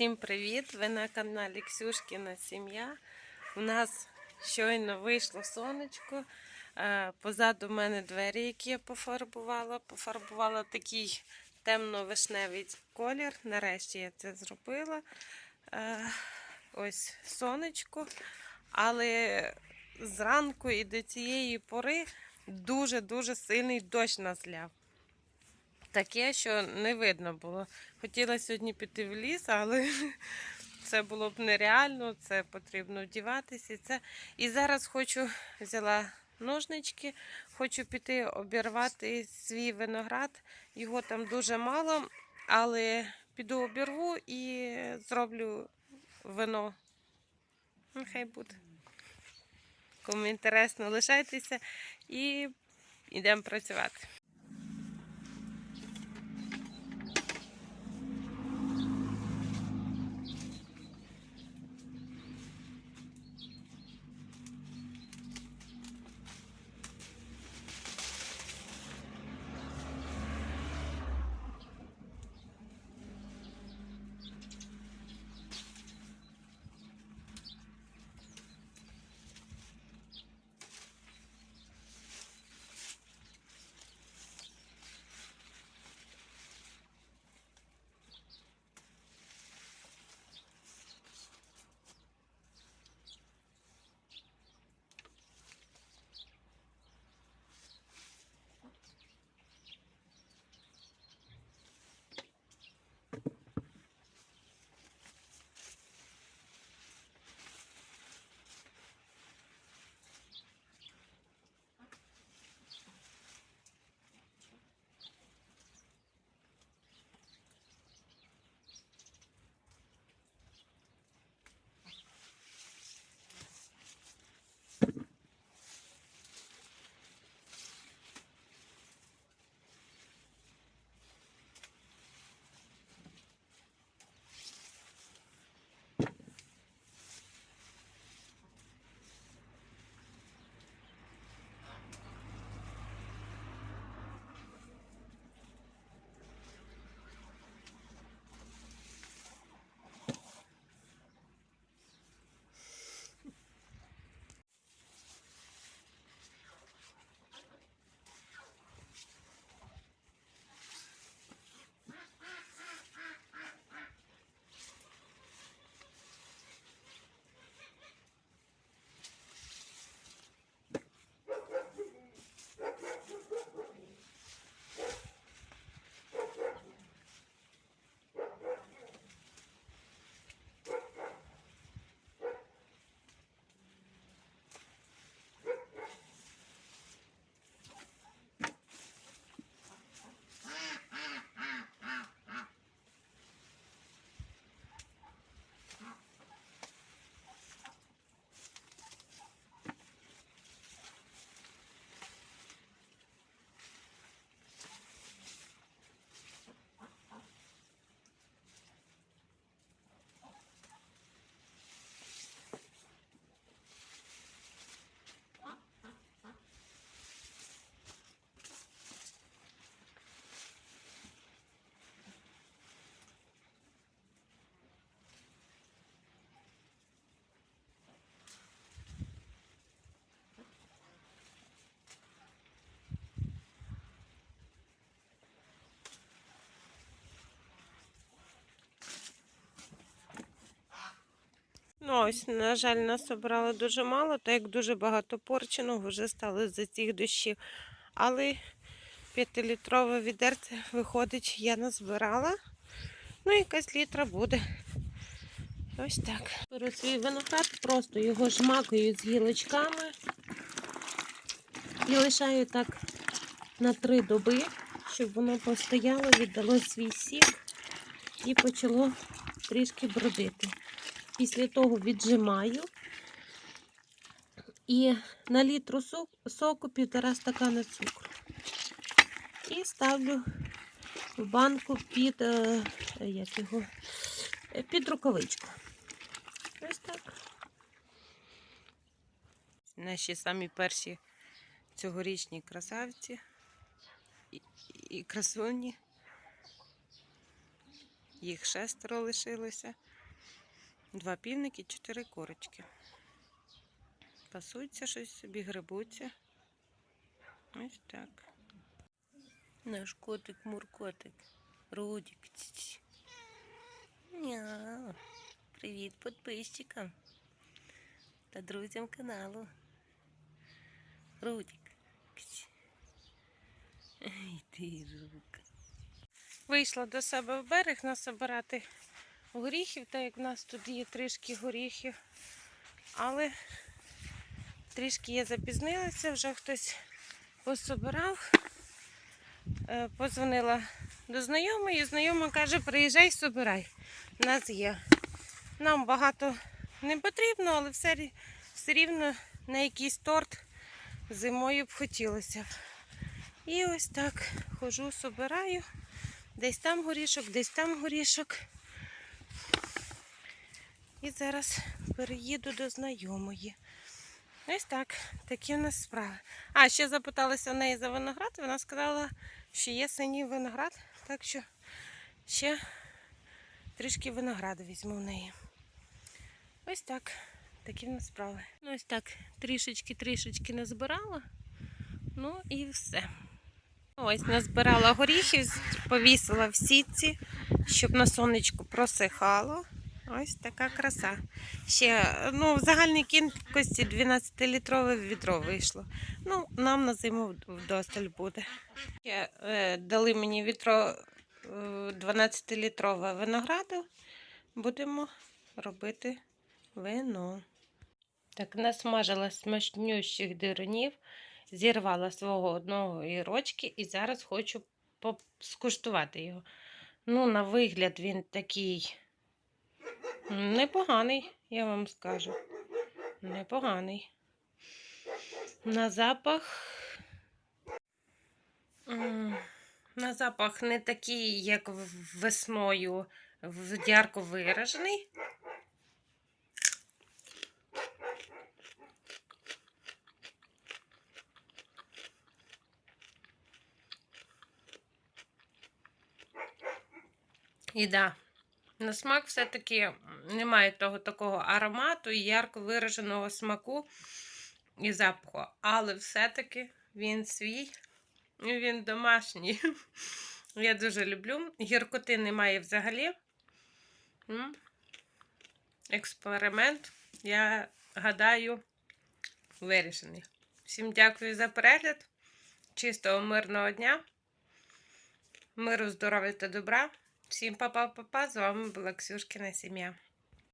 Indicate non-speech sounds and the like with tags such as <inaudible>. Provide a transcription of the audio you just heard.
Всім привіт! Ви на каналі Ксюшкіна Сім'я. У нас щойно вийшло сонечко. Е, Позаду мене двері, які я пофарбувала. Пофарбувала такий темно-вишневий колір. Нарешті я це зробила. Е, Ось сонечко. Але зранку і до цієї пори дуже-дуже сильний дощ назляв. Таке, що не видно було. Хотіла сьогодні піти в ліс, але <laughs> це було б нереально, це потрібно вдіватися. І, це... і зараз хочу взяла ножнички, хочу піти обірвати свій виноград. Його там дуже мало, але піду обірву і зроблю вино. Ну, Хай буде. Кому інтересно, лишайтеся і йдемо працювати. Ось, на жаль, нас обрали дуже мало, так як дуже багато порченого вже стало за цих дощів. Але п'ятилітрове відерце виходить, я назбирала. Ну, якась літра буде. Ось так. Беру свій виноград, просто його жмакаю з гілочками і лишаю так на три доби, щоб воно постояло, віддало свій сік і почало трішки бродити. Після того віджимаю і на літру соку півтора стакана цукру. І ставлю в банку під, е, як його, е, під рукавичку. Ось так. Наші самі перші цьогорічні красавці і, і красуні. Їх шестеро лишилося. Два півники, чотири курочки. Пасуються щось собі, грибуться. Ось так. Наш котик, муркотик. Рудік. Ці-ці. Привіт підписчикам та друзям каналу. Рудік. Ай ти жук. Вийшла до себе в берег насобирати горіхів, так як в нас тут є трішки горіхів. Але трішки я запізнилася, вже хтось пособирав. Е, Позвонила до знайомої, знайома каже, приїжджай, собирай. У нас є. Нам багато не потрібно, але все, все рівно на якийсь торт зимою б хотілося. І ось так хожу, собираю. Десь там горішок, десь там горішок. І зараз переїду до знайомої. Ось так, такі в нас справи. А, ще запиталася в неї за виноград. Вона сказала, що є синій виноград, так що ще трішки винограду візьму в неї. Ось так, такі в нас справи. Ну, ось так, трішечки-трішечки назбирала. Ну і все. Ось назбирала горіхів, повісила в сітці, щоб на сонечку просихало. Ось така краса. Ще ну, в загальній кількості 12-літрове відро вийшло. Ну, нам на зиму вдосталь буде. Ще, е, дали мені відро е, 12-літрове винограду. Будемо робити вино. Так, насмажила смачнющих дирунів, зірвала свого одного ірочки і зараз хочу скуштувати його. Ну, на вигляд він такий непоганий, я вам скажу. Непоганий. На запах. На запах не такий, як весною, ярко виражений. І да, на смак все-таки немає того такого аромату і ярко вираженого смаку і запаху. Але все-таки він свій, і він домашній. <laughs> Я дуже люблю. Гіркоти немає взагалі. Експеримент, я гадаю, вирішений. Всім дякую за перегляд. Чистого мирного дня. Миру, здоров'я та добра. Всім па-па-па-па. З вами була Ксюшкина сім'я.